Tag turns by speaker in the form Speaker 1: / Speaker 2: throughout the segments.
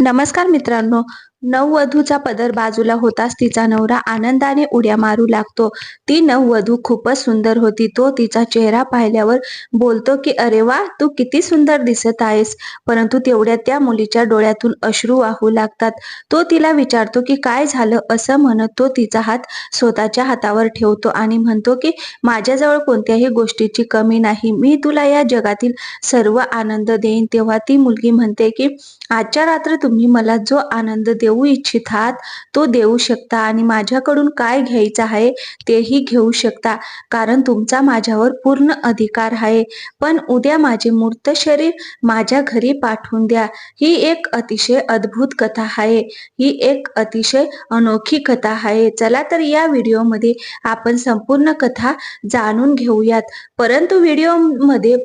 Speaker 1: नमस्कार मित्रांनो नववधूचा पदर बाजूला होताच तिचा नवरा आनंदाने उड्या मारू लागतो. ती नववधू खूपच सुंदर होती. तो तिचा चेहरा पाहिल्यावर बोलतो की अरे वा तू किती सुंदर दिसत आहेस. परंतु तेवढ्या त्या मुलीच्या डोळ्यातून अश्रू वाहू लागतात. तो तिला विचारतो की काय झालं? असं म्हणत तो तिचा हात स्वतःच्या हातावर ठेवतो आणि म्हणतो की माझ्याजवळ कोणत्याही गोष्टीची कमी नाही. मी तुला या जगातील सर्व आनंद देईन. तेव्हा ती मुलगी म्हणते की आजच्या रात्र तुम्ही मला जो आनंद देऊ देऊ इच्छितात तो देऊ शकता. आणि माझ्याकडून काय घ्यायचं आहे तेही घेऊ शकता. कारण तुमचा माझ्यावर पूर्ण अधिकार आहे. पण उद्या माझे मूर्त शरीर माझ्या घरी पाठवून द्या. ही एक अतिशय अद्भुत कथा आहे. ही एक अतिशय अनोखी कथा आहे. चला तर या व्हिडिओमध्ये आपण संपूर्ण कथा जाणून घेऊयात. परंतु व्हिडिओमध्ये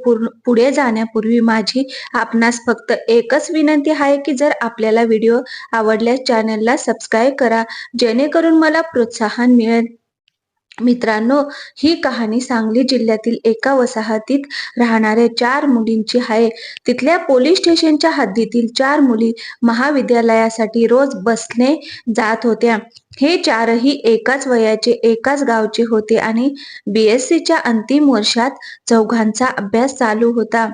Speaker 1: पुढे जाण्यापूर्वी माझी आपणास फक्त एकच विनंती आहे की जर आपल्याला व्हिडिओ आवडल्यास चॅनलला सबस्क्राईब करा जेणेकरून मला प्रोत्साहन मिळेल. मित्रांनो ही कहाणी सांगली जिल्ह्यातील एका वसाहतीत राहणाऱ्या चार मुलींची आहे. तिथल्या पोलीस स्टेशनच्या हद्दीतील चार मुली महाविद्यालयासाठी रोज बसने जात होत्या. हे चारही एकाच वयाचे एकाच गावचे होते आणि बीएससीच्या अंतिम वर्षात चौघांचा अभ्यास चालू होता.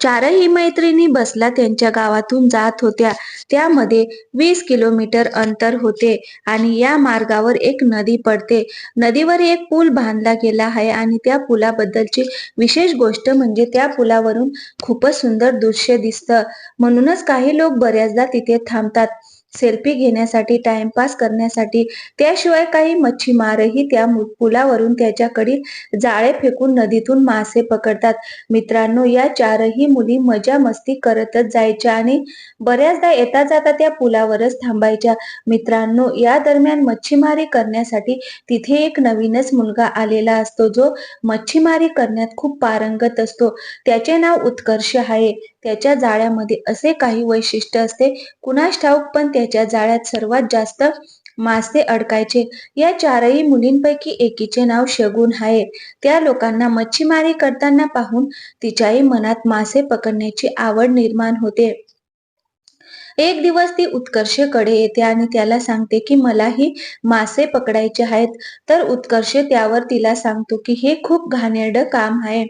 Speaker 1: चारही मैत्रिणी बसला त्यांच्या गावातून जात होत्या. त्यामध्ये वीस किलोमीटर अंतर होते आणि या मार्गावर एक नदी पडते. नदीवर एक पूल बांधला गेला आहे आणि त्या पुलाबद्दलची विशेष गोष्ट म्हणजे त्या पुलावरून खूपच सुंदर दृश्य दिसतं. म्हणूनच काही लोक बऱ्याचदा तिथे थांबतात. सेल्फी घेण्यासाठी टाइमपास करण्यासाठी त्याशिवाय काही मच्छीमारही त्या पुलावरून त्याच्याकडील जाळे फेकून नदीतून मासे पकडतात. मित्रांनो या चारही मुली मजा मस्ती करतच जायच्या आणि बऱ्याचदा येता जाता त्या पुलावरच थांबायच्या. मित्रांनो या दरम्यान मच्छीमारी करण्यासाठी तिथे एक नवीनच मुलगा आलेला असतो जो मच्छीमारी करण्यात खूप पारंगत असतो. त्याचे नाव उत्कर्ष आहे. त्याच्या जाळ्यामध्ये असे काही वैशिष्ट्य असते. कुणास ठाऊक पण त्याच्या जाळ्यात सर्वात जास्त मासे अडकायचे. या चारही मुलींपैकी एकीचे नाव शगुन आहे. त्या लोकांना मच्छीमारी करताना पाहून तिच्याही मनात मासे पकडण्याची आवड निर्माण होते. एक दिवस ती उत्कर्षकडे येते आणि त्याला सांगते की मलाही मासे पकडायचे आहेत तर उत्कर्ष त्यावर तिला सांगतो की हे खूप घाणेरडं काम आहे.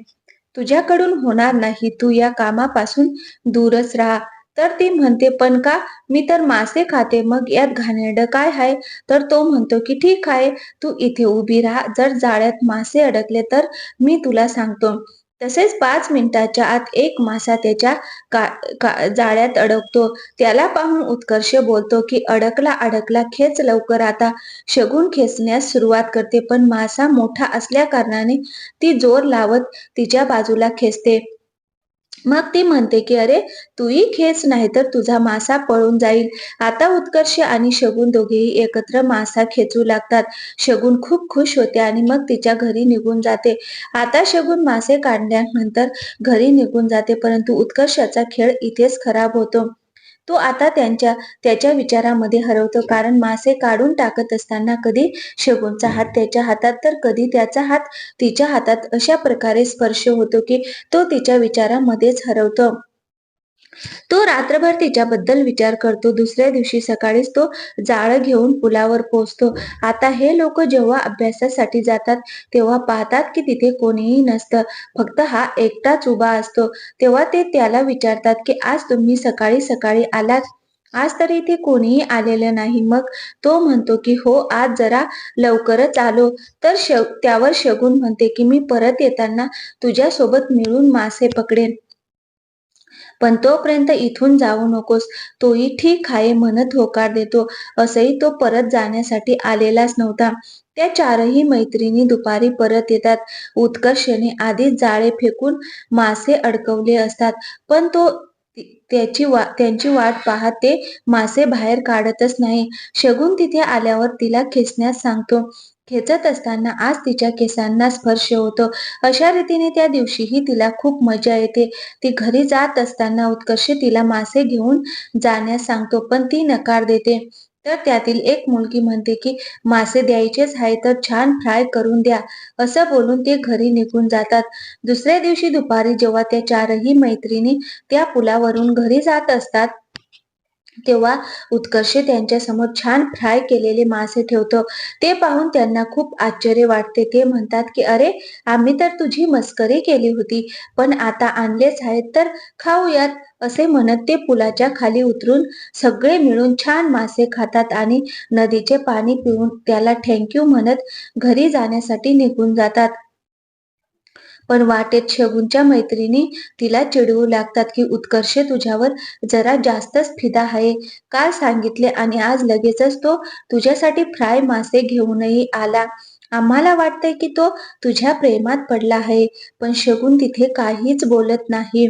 Speaker 1: तुझ्याकडून होणार नाही तू या कामापासून दूरच राहा. तर ती म्हणते पण का? मी तर मासे खाते मग यात घाणेरडं काय आहे तर तो म्हणतो की ठीक आहे तू इथे उभी राहा. जर जाळ्यात मासे अडकले तर मी तुला सांगतो. तसेच पाच मिनिटाच्या आत एक मासा त्याच्या का, जाळ्यात अडकतो. त्याला पाहून उत्कर्ष बोलतो की अडकला अडकला खेच लवकर आता. शगून खेचण्यास सुरुवात करते पण मासा मोठा असल्या कारणाने ती जोर लावत तिच्या बाजूला खेचते. मग ती म्हणते की अरे तूही खेच नाही तर तुझा मासा पळून जाईल. आता उत्कर्ष आणि शगुन दोघेही एकत्र मासा खेचू लागतात. शगुन खूप खुश होते आणि मग तिच्या घरी निघून जाते. आता शगुन मासे काढल्यानंतर घरी निघून जाते परंतु उत्कर्षाचा खेळ इथेच खराब होतो. तो आता त्यांच्या त्याच्या विचारामध्ये हरवतो. कारण मासे काढून टाकत असताना कधी शगुनचा हात त्याच्या हातात? तर कधी त्याचा हात तिच्या हातात? अशा प्रकारे स्पर्श होतो की तो तिच्या विचारामध्येच हरवतो. तो रात्रभर तिच्याबद्दल विचार करतो. दुसऱ्या दिवशी सकाळीच तो जाळ घेऊन पुलावर पोहोचतो. आता हे लोक जेव्हा अभ्यासासाठी जातात तेव्हा पाहतात की तिथे कोणीही नसतं. फक्त हा एकटाच उभा असतो. तेव्हा ते त्याला विचारतात की आज तुम्ही सकाळी सकाळी आलात? आज तरी इथे कोणीही आलेलं नाही. मग तो म्हणतो की हो आज जरा लवकरच आलो. तर त्यावर शगुन म्हणते की मी परत येताना तुझ्या सोबत मिळून मासे पकडेन. पण तोपर्यंत इथून जाऊ नकोस. तोही ठीक आहे म्हणत होकार देतो. असंही तो परत जाण्यासाठी आलेलाच नव्हता. त्या चारही मैत्रिणी दुपारी परत येतात. उत्कर्षने आधीच जाळे फेकून मासे अडकवले असतात. पण तो त्याची वा त्यांची वाट पाहत ते मासे बाहेर काढतच नाही. शगुन तिथे आल्यावर तिला खेचण्यास सांगतो. खेचत असताना आज तिच्या केसांना स्पर्श होतो. अशा रीतीने त्या दिवशीही तिला खूप मजा येते. ती घरी जात असताना उत्कर्ष तिला मासे घेऊन जाण्यास सांगतो पण ती नकार देते. तर त्यातील एक मुलगी म्हणते की मासे द्यायचेच आहे तर छान फ्राय करून द्या. असं बोलून ते घरी निघून जातात. दुसऱ्या दिवशी दुपारी जेव्हा त्या चारही मैत्रिणी त्या पुलावरून घरी जात असतात तेव्हा उत्कर्ष त्यांच्यासमोर छान फ्राय केलेले मासे ठेवतो. ते पाहून त्यांना खूप आश्चर्य वाटते. ते म्हणतात की अरे आम्ही तर तुझी मस्करी केली होती पण आता आणलेच आहेत तर खाऊयात असे म्हणत ते पुलाच्या खाली उतरून सगळे मिळून छान मासे खातात आणि नदीचे पाणी पिऊन त्याला थँक्यू म्हणत घरी जाण्यासाठी निघून जातात. पण वाटेत शगूनच्या मैत्रिणी तिला चिडवू लागतात की उत्कर्ष तुझ्यावर जरा जास्तच फिदा आहे. काल सांगितले आणि आज लगेचच तो तुझ्यासाठी फ्राय मासे घेऊनही आला. आम्हाला वाटतंय की तो तुझ्या प्रेमात पडला आहे पण शगून तिथे काहीच बोलत नाही.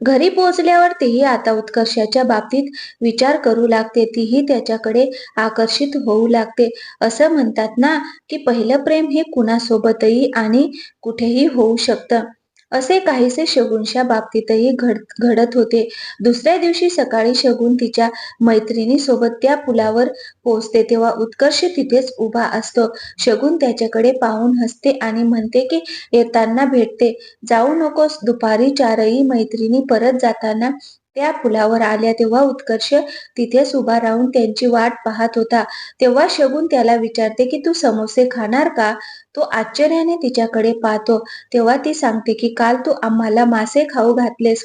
Speaker 1: घरी पोहोचल्यावर तीही आता उत्कर्षाच्या बाबतीत विचार करू लागते. तीही त्याच्याकडे आकर्षित होऊ लागते. असं म्हणतात ना की पहिलं प्रेम हे कुणासोबतही आणि कुठेही होऊ शकतं. असे काहीसे शगुनच्या बाबतीतही घड घडत होते. दुसऱ्या दिवशी सकाळी शगुन तिच्या मैत्रिणीसोबत त्या पुलावर पोहोचते तेव्हा उत्कर्ष तिथेच उभा असतो. शगुन त्याच्याकडे पाहून हसते आणि म्हणते की येताना भेटते. जाऊ नकोस. दुपारी चारही मैत्रिणी परत जाताना त्या पुलावर आल्या तेव्हा उत्कर्ष तिथेच उभा राहून त्यांची वाट पाहत होता. तेव्हा शगुन त्याला विचारते की तू समोसे खाणार का? तो आश्चर्याने तिच्याकडे पाहतो. तेव्हा ती सांगते की काल तू आम्हाला मासे खाऊ घातलेस.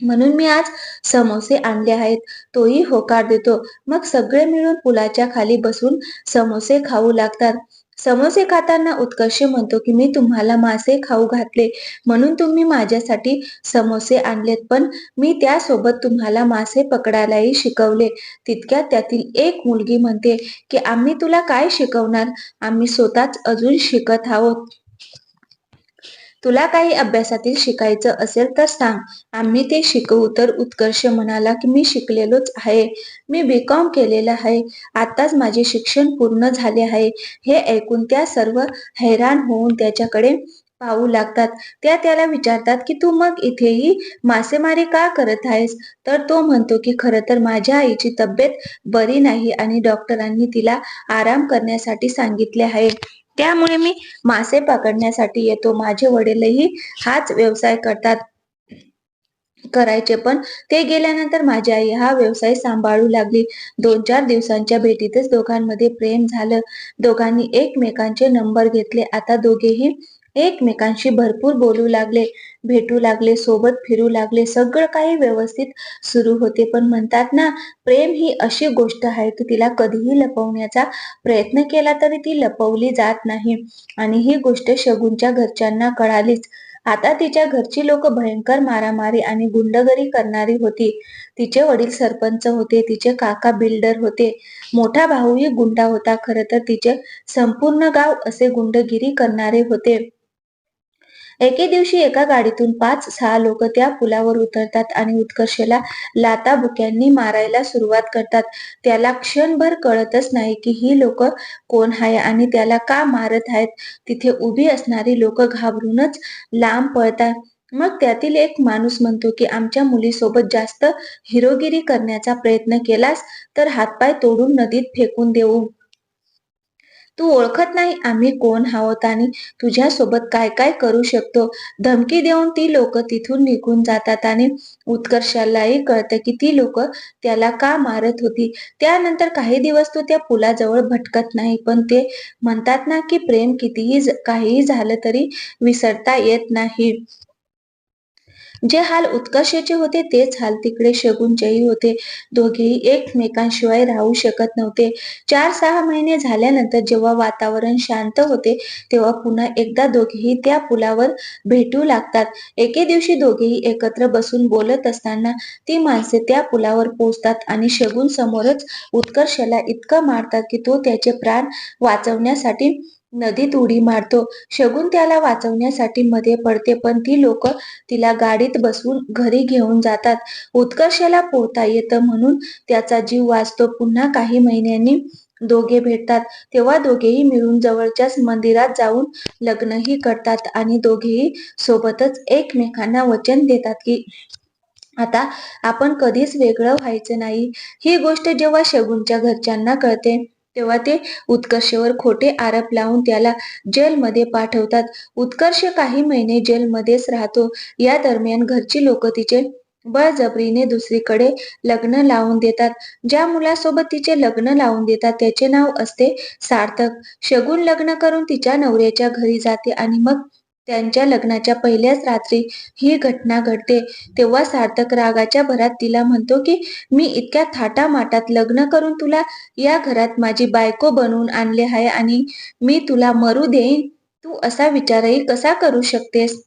Speaker 1: म्हणून मी आज समोसे आणले आहेत. तोही होकार देतो. मग सगळे मिळून पुलाच्या खाली बसून समोसे खाऊ लागतात. समोसे खाताना उत्कर्ष म्हणतो की मी तुम्हाला मासे खाऊ घातले म्हणून तुम्ही माझ्यासाठी समोसे आणलेत. पण मी त्यासोबत तुम्हाला मासे पकडायलाही शिकवले. तितक्यात त्यातील एक मुलगी म्हणते की आम्ही तुला काय शिकवणार? आम्ही स्वतःच अजून शिकत आहोत. तुला काही अभ्यासातील शिकायचं असेल तर सांग. आम्ही ते शिकवू. तर उत्कर्ष म्हणाला की मी शिकलेलोच आहे. मी बी कॉम केलेलं आहे. आताच माझे शिक्षण पूर्ण झाले आहे. हे ऐकून त्या सर्व हैराण होऊन त्याच्याकडे पाहू लागतात. त्या त्याला विचारतात की तू मग इथेही मासेमारी का करत आहेस? तर तो म्हणतो की खरं तर माझ्या आईची तब्येत बरी नाही आणि डॉक्टरांनी तिला आराम करण्यासाठी सांगितले आहे. त्यामुळे मी मासे पकडण्यासाठी येतो. माझे वडीलही हाच व्यवसाय करतात करायचे. पण ते गेल्यानंतर माझी आई हा व्यवसाय सांभाळू लागली. दोन चार दिवसांच्या भेटीतच दोघांमध्ये प्रेम झालं. दोघांनी एकमेकांचे नंबर घेतले. आता दोघेही एकमेकांशी भरपूर बोलू लागले भेटू लागले सोबत फिरू लागले सगळं काही व्यवस्थित सुरू होते. पण म्हणतात ना प्रेम ही अशी गोष्ट आहे की तिला कधीही लपवण्याचा प्रयत्न केला तरी ती लपवली जात नाही. आणि ही गोष्ट शगुनच्या घरच्यांना कळालीच. आता तिच्या घरची लोक भयंकर मारामारी आणि गुंडगिरी करणारी होती. तिचे वडील सरपंच होते तिचे काका बिल्डर होते. मोठा भाऊही गुंडा होता खर तर तिचे संपूर्ण गाव असे गुंडगिरी करणारे होते. एके दिवशी एका गाडीतून पाच सहा लोक त्या पुलावर उतरतात आणि उत्कर्षला लाता बुक्यांनी मारायला सुरुवात करतात. त्याला क्षणभर कळतच नाही की ही लोक कोण आहे आणि त्याला का मारत आहेत. तिथे उभी असणारी लोक घाबरूनच लांब पळतात. मग त्यातील एक माणूस म्हणतो की आमच्या मुलीसोबत जास्त हिरोगिरी करण्याचा प्रयत्न केलास तर हातपाय तोडून नदीत फेकून देऊ. तू ओळखत नाही आम्ही कोण आहोत आणि तुझ्यासोबत काय काय करू शकतो? धमकी देऊन ती लोक तिथून निघून जातात आणि उत्कर्षालाही कळतं की ती लोक त्याला का मारत होती? त्यानंतर काही दिवस तो त्या पुलाजवळ भटकत नाही पण ते म्हणतात ना की प्रेम कितीही काहीही झालं तरी विसरता येत नाही. जे हाल उत्कर्षाचे होते तेच हाल तिकडे शगुनचेही होते. दोघेही एकमेकांशिवाय राहू शकत नव्हते. चार सहा महिने झाल्यानंतर जेव्हा वातावरण शांत होते तेव्हा पुन्हा एकदा दोघेही त्या पुलावर भेटू लागतात. एके दिवशी दोघेही एकत्र बसून बोलत असताना ती माणसे त्या पुलावर पोहोचतात आणि शगुन समोरच उत्कर्षाला इतकं मारतात की तो त्याचे प्राण वाचवण्यासाठी नदीत उडी मारतो. शगुन त्याला वाचवण्यासाठी मध्ये पडते पण ती लोक तिला गाडीत बसवून घरी घेऊन जातात. उत्कर्षाला पोहता येतं म्हणून त्याचा जीव वाचतो. पुन्हा काही महिन्यांनी दोघे भेटतात. तेव्हा दोघेही मिळून जवळच्याच मंदिरात जाऊन लग्नही करतात आणि दोघेही सोबतच एकमेकांना वचन देतात की आता आपण कधीच वेगळं व्हायचं नाही. ही गोष्ट जेव्हा शगुनच्या घरच्यांना कळते तेव्हा ते उत्कर्षवर खोटे आरोप लावून त्याला जेलमध्ये पाठवतात. उत्कर्ष काही महिने जेलमध्येच राहतो. या दरम्यान घरची लोक तिचे बळजबरीने दुसरीकडे लग्न लावून देतात. ज्या मुलासोबत तिचे लग्न लावून देतात त्याचे नाव असते सार्थक. शगुन लग्न करून तिच्या नवऱ्याच्या घरी जाते आणि मग त्यांच्या लग्नाच्या पहिल्याच रात्री ही घटना घडते. तेव्हा सार्थक रागाच्या भरात तिला म्हणतो की मी इतक्या थाटामाटात लग्न करून तुला या घरात माझी बायको बनवून आणले आहे आणि मी तुला मरू देईन. तू असा विचारही कसा करू शकतेस?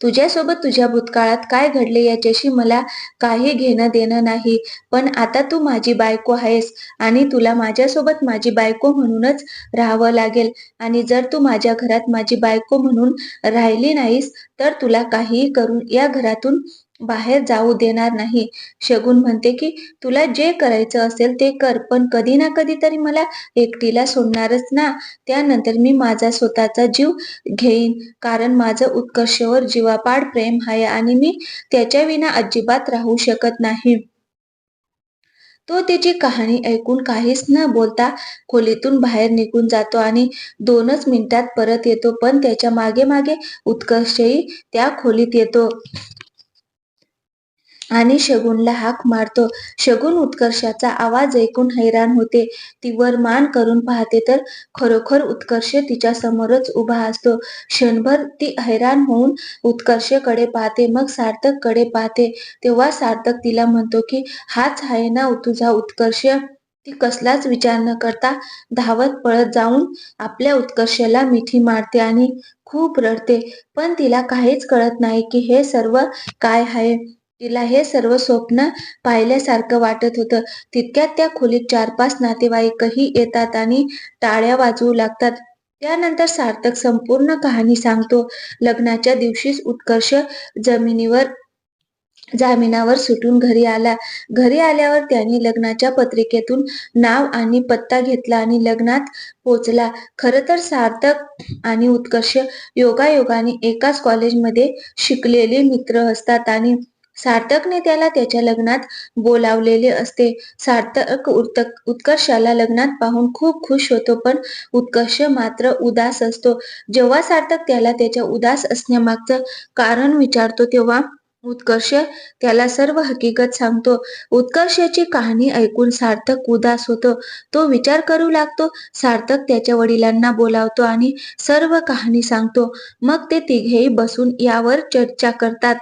Speaker 1: तुझ्यासोबत तुझ्या भूतकाळात काय घडले याच्याशी मला काही घेणं देणं नाही. पण आता तू माझी बायको आहेस आणि तुला माझ्यासोबत माझी बायको म्हणूनच राहावं लागेल. आणि जर तू माझ्या घरात माझी बायको म्हणून राहिली नाहीस तर तुला काहीही करून या घरातून बाहेर जाऊ देणार नाही. शगुन म्हणते की तुला जे करायचं असेल ते कर पण कधी ना कधी तरी मला एकटीला सोडणारच ना. त्यानंतर मी माझा स्वतःचा जीव घेईन कारण माझं उत्कर्षवर जीवापाड प्रेम आहे आणि मी त्याच्याविना अजिबात राहू शकत नाही. तो त्याची कहाणी ऐकून काहीच न बोलता खोलीतून बाहेर निघून जातो आणि दोनच मिनिटात परत येतो पण त्याच्यामागे मागे उत्कर्षही त्या खोलीत येतो. आणि शगुनला हाक मारतो. शगुन उत्कर्षाचा आवाज ऐकून हैराण होते. ती वर मान करून पाहते तर खरोखर उत्कर्ष तिच्या समोरच उभा असतो. क्षणभर ती हैराण होऊन उत्कर्षकडे पाहते मग सार्थककडे पाहते. तेव्हा सार्थक तिला म्हणतो की हाच आहे ना तुझा उत्कर्ष? ती कसलाच विचार न करता धावत पळत जाऊन आपल्या उत्कर्षाला मिठी मारते आणि खूप रडते. पण तिला काहीच कळत नाही की हे सर्व काय आहे. तिला हे सर्व स्वप्न पाहिल्यासारखं वाटत होतं. तितक्यात त्या खोलीत चार पाच नातेवाईकही येतात आणि टाळ्या वाजवू लागतात. त्यानंतर सार्थक संपूर्ण कहाणी सांगतो. लग्नाच्या दिवशीच उत्कर्ष जमिनीवर जामिनावर सुटून घरी आला. घरी आल्यावर त्यांनी लग्नाच्या पत्रिकेतून नाव आणि पत्ता घेतला आणि लग्नात पोचला. खर तर सार्थक आणि उत्कर्ष योगायोगाने एकाच कॉलेजमध्ये शिकलेले मित्र असतात आणि सार्थकने त्याला त्याच्या लग्नात बोलावलेले असते. सार्थक उत्कर्षाला लग्नात पाहून खूप खुश होतो पण उत्कर्ष मात्र उदास असतो. जेव्हा सार्थक त्याला त्याच्या उदास असण्यामागचं कारण विचारतो तेव्हा उत्कर्ष त्याला सर्व हकीकत सांगतो. उत्कर्षाची कहाणी ऐकून सार्थक उदास होतो. तो विचार करू लागतो. सार्थक त्याच्या वडिलांना बोलावतो आणि सर्व कहाणी सांगतो. मग ते तिघेही बसून यावर चर्चा करतात.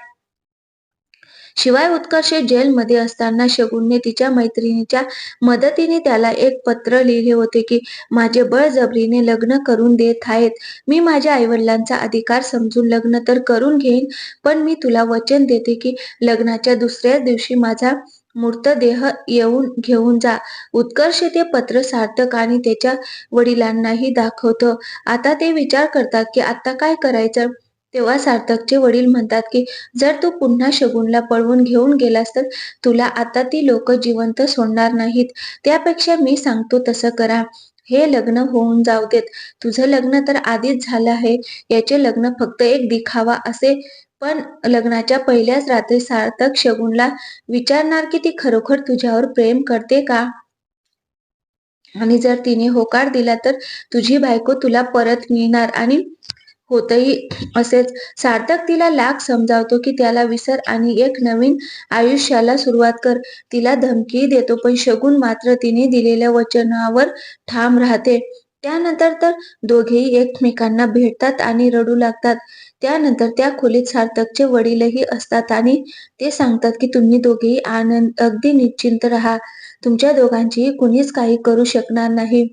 Speaker 1: शिवाय उत्कर्ष जेलमध्ये असताना शगुनने तिच्या मैत्रिणीच्या मदतीने त्याला एक पत्र लिहिले होते की माझे बळजबरीने लग्न करून देत आहेत. मी माझ्या आईवडिलांचा अधिकार समजून लग्न तर करून घेईन पण मी तुला वचन देते की लग्नाच्या दुसऱ्याच दिवशी माझा मृतदेह येऊन घेऊन जा. उत्कर्ष ते पत्र सार्थक आणि त्याच्या वडिलांनाही दाखवतं. आता ते विचार करतात की आता काय करायचं? तेव्हा सार्थकचे वडील म्हणतात की जर तू पुन्हा शगुनला पळवून घेऊन गेलास तर तुला आता ती लोक जिवंत सोडणार नाहीत. त्यापेक्षा मी सांगतो तसं करा. हे लग्न होऊन जाऊ देत. तुझं लग्न तर आधीच झालं आहे. याचे लग्न फक्त एक दिखावा असे. पण लग्नाच्या पहिल्याच रात्री सार्थक शगुनला विचारणार की ती खरोखर तुझ्यावर प्रेम करते का? आणि जर तिने होकार दिला तर तुझी बायको तुला परत मिळणार आणि होतही असेच. सार्थक तिला लाख समजावतो की त्याला विसर आणि एक नवीन आयुष्याला सुरुवात कर. तिला धमकी देतो पण शगुन मात्र तिने दिलेल्या वचनावर ठाम राहते. त्यानंतर तर दोघेही एकमेकांना भेटतात आणि रडू लागतात. त्यानंतर त्या खोलीत सार्थकचे वडीलही असतात आणि ते सांगतात की तुम्ही दोघेही आनंद अगदी निश्चिंत राहा. तुमच्या दोघांचीही कुणीच काही करू शकणार नाही.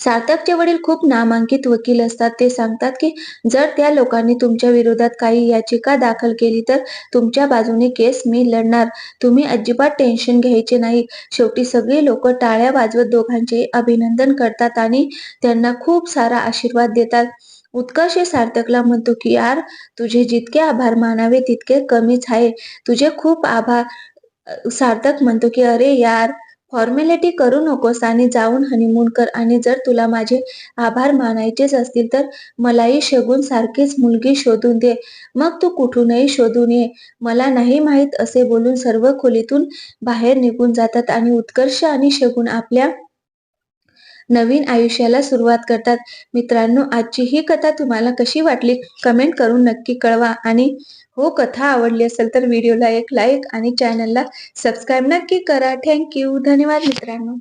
Speaker 1: सार्थकचे वडील खूप नामांकित वकील असतात. ते सांगतात की जर त्या लोकांनी तुमच्या विरोधात काही याचिका दाखल केली तर तुमच्या बाजूने केस मी लढणार. तुम्ही अजिबात टेन्शन घ्यायचे नाही. शेवटी सगळी लोक टाळ्या वाजवत दोघांचे अभिनंदन करतात आणि त्यांना खूप सारा आशीर्वाद देतात. उत्कर्ष सार्थकला म्हणतो की यार तुझे जितके आभार मानावे तितके कमीच आहे. तुझे खूप आभार सार्थक म्हणतो की अरे यार फॉर्मॅलिटी करू नकोस आणि जाऊन हनीमून कर. आणि जर तुला माझे आभार मानायचेच असतील तर मलाही शगून सारखीच मुलगी शोधून दे. मग तू कुठूनही शोधून ये. मला नाही माहीत असे बोलून सर्व खोलीतून बाहेर निघून जातात आणि उत्कर्ष आणि शगून आपल्या नवीन आयुष्याला सुरुवात करतात. मित्रांनो आजची ही कथा तुम्हाला कशी वाटली? कमेंट करून नक्की कळवा. आणि हो कथा आवडली असेल तर व्हिडिओला एक लाईक आणि चॅनलला सबस्क्राईब नक्की करा. थँक्यू धन्यवाद मित्रांनो.